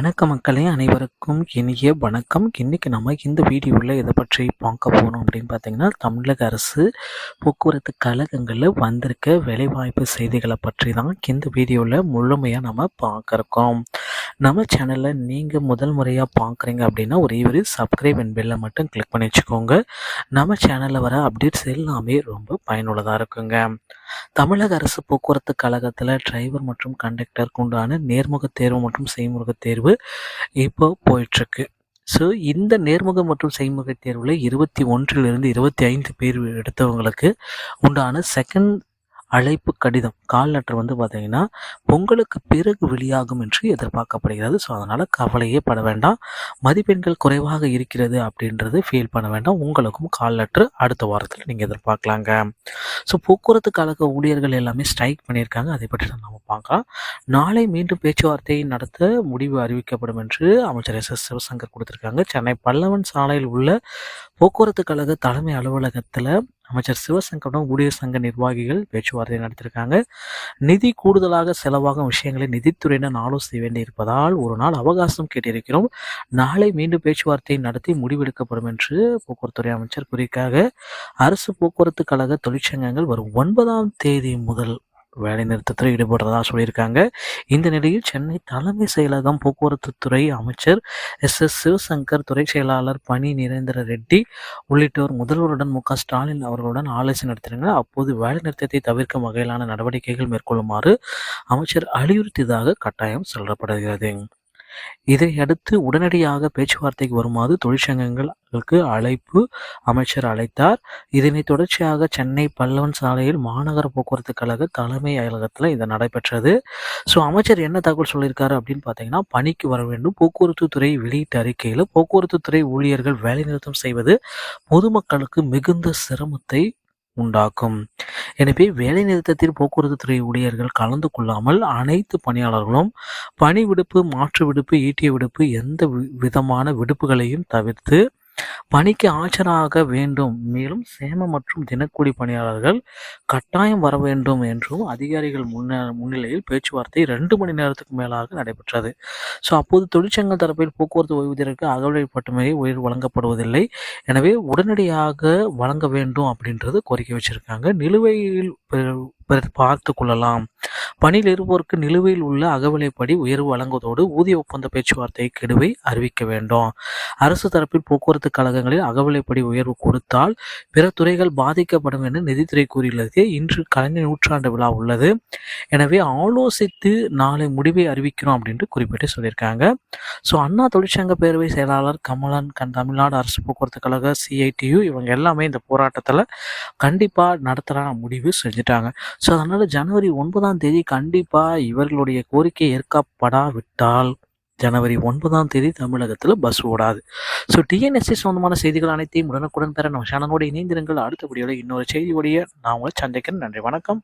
வணக்க மக்களே அனைவருக்கும் இனிய வணக்கம். இன்றைக்கி நம்ம இந்த வீடியோவில் எதை பற்றி பார்க்க போகிறோம் அப்படின்னு பார்த்தீங்கன்னா தமிழக அரசு போக்குவரத்து கழகங்களில் வந்திருக்க வேலைவாய்ப்பு செய்திகளை பற்றி தான் இந்த வீடியோவில் முழுமையாக நம்ம பார்க்குறோம் நம்ம சேனலில் நீங்கள் முதல் முறையாக பார்க்குறீங்க அப்படின்னா ஒரே ஒரு சப்ஸ்கிரைப் அண்ட் பெல்லை மட்டும் கிளிக் பண்ணி வச்சுக்கோங்க. நம்ம சேனலில் வர அப்டேட்ஸ் எல்லாமே ரொம்ப பயனுள்ளதாக இருக்குங்க. தமிழக அரசு போக்குவரத்து கழகத்தில் டிரைவர் மற்றும் கண்டக்டருக்கு உண்டான நேர்முக தேர்வு மற்றும் செய்முக தேர்வு இப்போ போயிட்டுருக்கு. ஸோ இந்த நேர்முக மற்றும் செய்முக தேர்வில் இருபத்தி ஒன்றிலிருந்து இருபத்தி ஐந்து பேர் எடுத்தவங்களுக்கு உண்டான செகண்ட் அழைப்பு கடிதம் கால் லெட்டர் வந்து பார்த்தீங்கன்னா பொங்கலுக்கு பிறகு வெளியாகும் என்று எதிர்பார்க்கப்படுகிறது. ஸோ அதனால் கவலையே பட வேண்டாம். மதிப்பெண்கள் குறைவாக இருக்கிறது அப்படின்றது ஃபீல் பண்ண வேண்டாம். உங்களுக்கும் கால் லெட்டர் அடுத்த வாரத்தில் நீங்கள் எதிர்பார்க்கலாங்க. ஸோ போக்குவரத்து கழக ஊழியர்கள் எல்லாமே ஸ்ட்ரைக் பண்ணியிருக்காங்க. அதை பற்றி தான் நம்ம பார்க்கலாம். நாளை மீண்டும் பேச்சுவார்த்தை நடத்த முடிவு அறிவிக்கப்படும் என்று அமைச்சர் எஸ். எஸ். சிவசங்கர் கொடுத்துருக்காங்க. சென்னை பல்லவன் சாலையில் உள்ள போக்குவரத்து கழக தலைமை அலுவலகத்தில் அமைச்சர் சிவசங்கரிடம் ஊழியர் சங்க நிர்வாகிகள் பேச்சுவார்த்தை நடத்தியிருக்காங்க. நிதி கூடுதலாக செலவாகும் விஷயங்களை நிதித்துறையினர் ஆலோசிக்க வேண்டியிருப்பதால் ஒரு நாள் அவகாசம் கேட்டிருக்கிறோம். நாளை மீண்டும் பேச்சுவார்த்தை நடத்தி முடிவெடுக்கப்படும் என்று போக்குவரத்துறை அமைச்சர் குறிக்காக அரசு போக்குவரத்து கழக தொழிற்சங்கங்கள் வரும் ஒன்பதாம் தேதி முதல் வேலை நிறுத்தத்தில் ஈடுபடுறதா சொல்லியிருக்காங்க. இந்த நிலையில் சென்னை தலைமை செயலகம் போக்குவரத்து துறை அமைச்சர் எஸ். எஸ். சிவசங்கர் துறை செயலாளர் பணி நிரேந்திர ரெட்டி உள்ளிட்டோர் முதல்வருடன் மு. க. ஸ்டாலின் அவர்களுடன் ஆலோசனை நடத்தினாங்க அப்போது வேலை நிறுத்தத்தை தவிர்க்கும் வகையிலான நடவடிக்கைகள் மேற்கொள்ளுமாறு அமைச்சர் அலியுறுத்தியதாக கட்டாயம் சொல்லப்படுகிறது. இதையடுத்து உடனடியாக பேச்சுவார்த்தைக்கு வருமாறு தொழிற்சங்கங்களுக்கு அழைப்பு அமைச்சர் அழைத்தார். இதனை தொடர்ச்சியாக சென்னை பல்லவன் சாலையில் மாநகர போக்குவரத்து கழக தலைமை அலுவலகத்தில் இது நடைபெற்றது. ஸோ அமைச்சர் என்ன தகவல் சொல்லியிருக்காரு அப்படின்னு பார்த்தீங்கன்னா பணிக்கு வர வேண்டும். போக்குவரத்து துறை வெளியிட்ட அறிக்கையில் போக்குவரத்து துறை ஊழியர்கள் வேலைநிறுத்தம் செய்வது பொதுமக்களுக்கு மிகுந்த சிரமத்தை உண்டாக்கும். எனவே வேலை நிறுத்தத்தில் போக்குவரத்து துறை ஊழியர்கள் கலந்து கொள்ளாமல் அனைத்து பணியாளர்களும் பணி விடுப்பு மாற்று விடுப்பு ஈட்டிய விடுப்பு எந்த விதமான விடுப்புகளையும் தவிர்த்து பணிக்கு ஆஜராக வேண்டும். மேலும் சேம மற்றும் தினக்கூலி பணியாளர்கள் கட்டாயம் வர வேண்டும் என்றும் அதிகாரிகள் முன்ன முன்னிலையில் பேச்சுவார்த்தை ரெண்டு மணி நேரத்துக்கு மேலாக நடைபெற்றது. ஸோ அப்போது தொழிற்சங்க தரப்பில் போக்குவரத்து ஓய்வூதியருக்கு அகவலைப்பட்டுமே உயிர் வழங்கப்படுவதில்லை. எனவே உடனடியாக வழங்க வேண்டும் அப்படின்றது கோரிக்கை வச்சிருக்காங்க. நிலுவையில் பார்த்து கொள்ளலாம். பணியில் இருப்போருக்கு நிலுவையில் உள்ள அகவிலைப்படி உயர்வு வழங்குவதோடு ஊதிய ஒப்பந்த பேச்சுவார்த்தை கெடுவை அறிவிக்க வேண்டும். அரசு தரப்பில் போக்குவரத்து கழகங்களில் அகவிலைப்படி உயர்வு கொடுத்தால் பிற துறைகள் பாதிக்கப்படும் என நிதித்துறை கூறியுள்ளது. இன்று கலைஞர் நூற்றாண்டு விழா உள்ளது. எனவே ஆலோசித்து நாளை முடிவை அறிவிக்கிறோம் அப்படின்ட்டு குறிப்பிட்டு சொல்லியிருக்காங்க. ஸோ அண்ணா தொழிற்சங்க பேரவை செயலாளர் கமலன் கண் தமிழ்நாடு அரசு போக்குவரத்து கழக சிஐடியு இவங்க எல்லாமே இந்த போராட்டத்தில் கண்டிப்பாக நடத்துகிற முடிவு செஞ்சுட்டாங்க. ஸோ அதனால் ஜனவரி ஒன்பதாம் தேதி கண்டிப்பாக இவர்களுடைய கோரிக்கை ஏற்கப்படாவிட்டால் ஜனவரி ஒன்பதாம் தேதி தமிழகத்தில் பஸ் ஓடாது. ஸோ டிஎன்எஸ்சி சொந்தமான செய்திகள் அனைத்தையும் உடனுக்குடன் பெற நம்ம சேனலோடு இணைந்திருங்கள். அடுத்த வீடியோவில் இன்னொரு செய்தியோடைய நான் உங்களை சந்திக்கிறேன். நன்றி வணக்கம்.